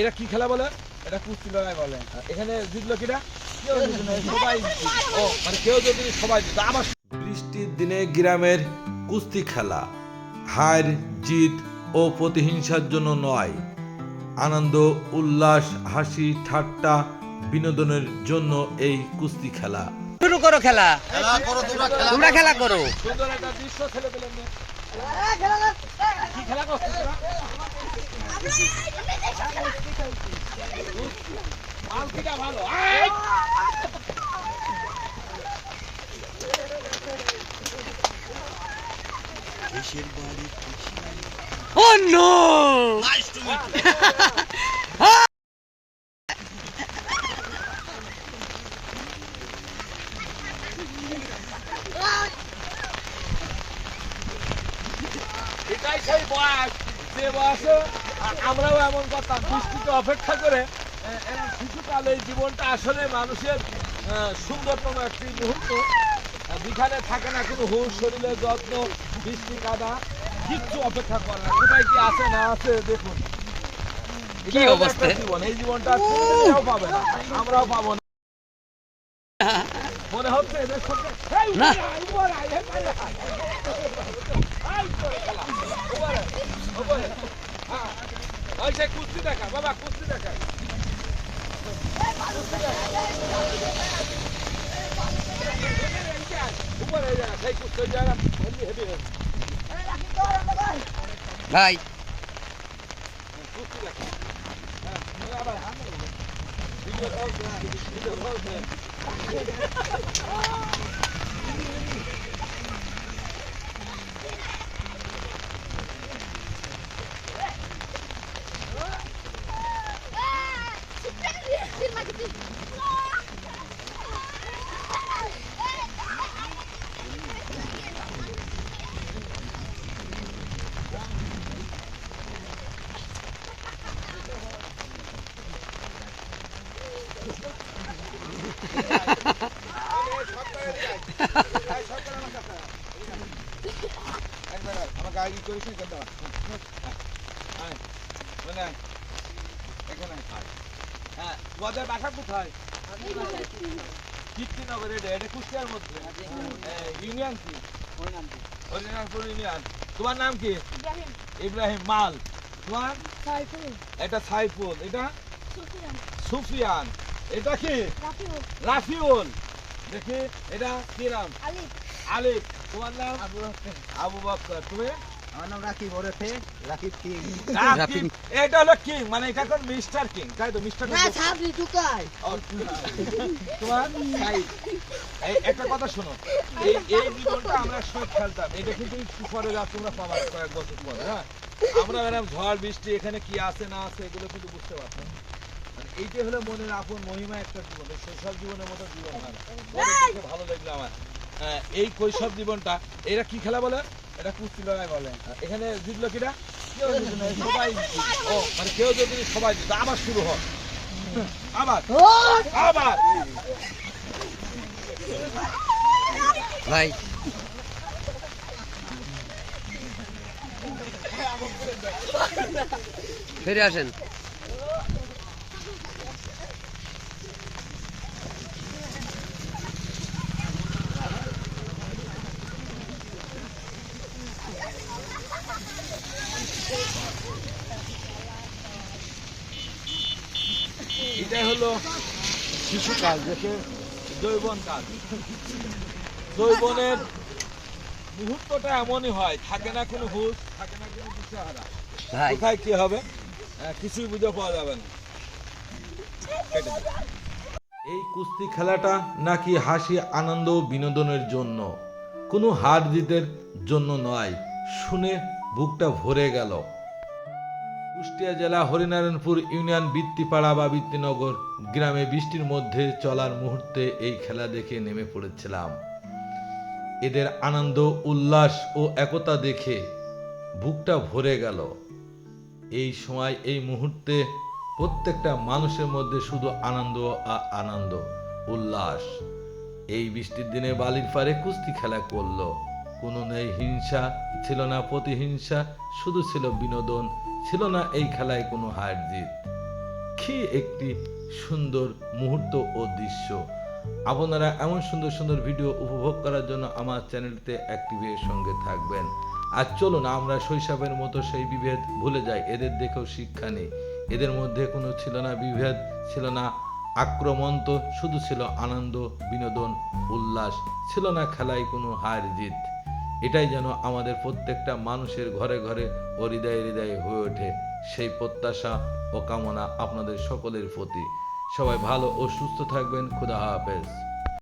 এরা কি খেলা বলে? এটা কুস্তি লড়াই বলে। এখানে জিতলো কিনা কেউ সবাই ও মানে কেউ যদি সবাই জিতে আবার বৃষ্টির দিনে গ্রামের কুস্তি খেলা। হার জিত ও প্রতিহিংসার জন্য নয়। আনন্দ উল্লাস হাসি ঠাট্টা বিনোদনের জন্য এই কুস্তি খেলা। শুরু করো খেলা। খেলা তোমরা খেলা তোমরা খেলা করো। সুন্দর একটা দৃশ্য ছেলে পেলেন কি খেলা করছিস তোরা? মালকিটা ভালো আয়! ও নো এটাই সেই বয়স যে বয়সে আ- আমরাও এমন করতাম বৃষ্টিতে অপেক্ষা করে শিশুকাল এই জীবনটা আসলে মানুষের সুন্দরতম একটি মুহূর্ত। আ, যেখানে থাকে না কোনো হুশ শরীরে যত্ন বৃষ্টি কাদা কিচ্ছু অপেক্ষা করে না। কোথায় কি আছে না আছে দেখুন। কি অবস্থা? জীবন। এই জীবনটা পাবে না। আমরাও পাবো না। মনে হচ্ছে এদের সঙ্গে এই, না। উপরে আয়, উপরে আয়, এই পারে আয়। আয়, উপরে খেলা। উপরে, উপরে। হ্যাঁ। ওই সেই কুস্তি দেখা বাবা কুস্তি দেখা উপরে এই জায়গা সেই কুস্তি ওই জায়গা হেভি হেভি ভাই কুস্তি দেখা হ্যাঁ, আবার হাত নাড়াবো। ভিডিও চলছে, হ্যাঁ, ভিডিও চলছে। আমার গাড়ি করিস না কেন আয়, ওখানে আয়। এখানে আয়। হ্যাঁ, তোমাদের বাসা কোথায় কীর্তিনগর এটা এটা কুষ্টিয়ার মধ্যে ইউনিয়ন কি হরিনাথপুর ইউনিয়ন তোমার নাম কি? ইব্রাহিম মাল। তোমার? এটা সাইফুল। এটা? সুফিয়ান। এটা কি? রাফিউল। দেখি এটা কি নাম? আলিফ। তোমার নাম? আবু বকর। তুমি? আমার নাম রাকিব ওরফে রাকিব কিং। রাকিব এটা হলো কিং মানে এটা কোন মিস্টার কিং তাই তো? মিস্টার তোমার? এই একটা কথা শোনো। এই এই জীবনটা আমরা সব খেলতাম। এটা কিন্তু পরে যা তোমরা পাবা কয়েক বছর পরে হ্যাঁ? আমরা ঝড় বৃষ্টি এখানে কি আছে না আছে এগুলো কিন্তু বুঝতে পারতাম। এইটাই হলো মনের আপন মহিমা একটা জীবন এই শৈশব জীবনের মতো জীবন হয় দেখে ভালো লাগল আমার। আহ, এই কৈশোর জীবনটা এরা কি খেলা বলে? এটা কুস্তি লড়াই বলে। এখানে জিতলো কিনা? সবাই ও মানে কেউ যদি সবাই জিতে আবার শুরু হয়। আবার। আবার। ভাই। ফিরে আসেন। এটাই হলো শিশুকাল দেখে জৈবন কাল জৈবনের মুহূর্তটা এমনই হয় থাকে না কোনো হুশ থাকে না কোনো ভাই কোথায় কি হবে? আহ, কিছুই বুঝে পাওয়া যাবে না। এই কুস্তি খেলাটা নাকি হাসি আনন্দ বিনোদনের জন্য? কোনো হার জিতের জন্য নয়। শুনে বুকটা ভরে গেল। কুষ্টিয়া জেলা হরিনারায়ণপুর ইউনিয়ন বৃত্তিপাড়া বা বৃত্তিনগর গ্রামে বৃষ্টির মধ্যে চলার মুহূর্তে এই খেলা দেখে নেমে পড়েছিলাম। এদের আনন্দ, উল্লাস ও একতা দেখে বুকটা ভরে গেল। এই সময়, এই মুহূর্তে প্রত্যেকটা মানুষের মধ্যে শুধু আনন্দ আর আনন্দ, উল্লাস। এই বৃষ্টির দিনে বালির পারে কুস্তি খেলা করল। কোনো নেই হিংসা, ছিল না প্রতিহিংসা, শুধু ছিল বিনোদন ছিল না এই খেলায় কোনো হার জিত। কি একটি সুন্দর মুহূর্ত ও দৃশ্য। আপনারা এমন সুন্দর সুন্দর ভিডিও উপভোগ করার জন্য আমার চ্যানেলটিতে অ্যাক্টিভের সঙ্গে থাকবেন। আর চলুন, আমরা শৈশবের মতো সেই বিভেদ ভুলে যাই। এদের দেখেও শিক্ষা নেই। এদের মধ্যে কোনো ছিল না বিভেদ, ছিল না আক্রমণ তো শুধু ছিল আনন্দ, বিনোদন, উল্লাস, ছিল না খেলায় কোনো হার জিত। এটাই যেন আমাদের প্রত্যেকটা মানুষের ঘরে ঘরে ও হৃদয়ে হৃদয়ে হয়ে ওঠে সেই প্রত্যাশা ও কামনা আপনাদের সকলের প্রতি। সবাই ভালো ও সুস্থ থাকবেন। খুদা হাফেজ।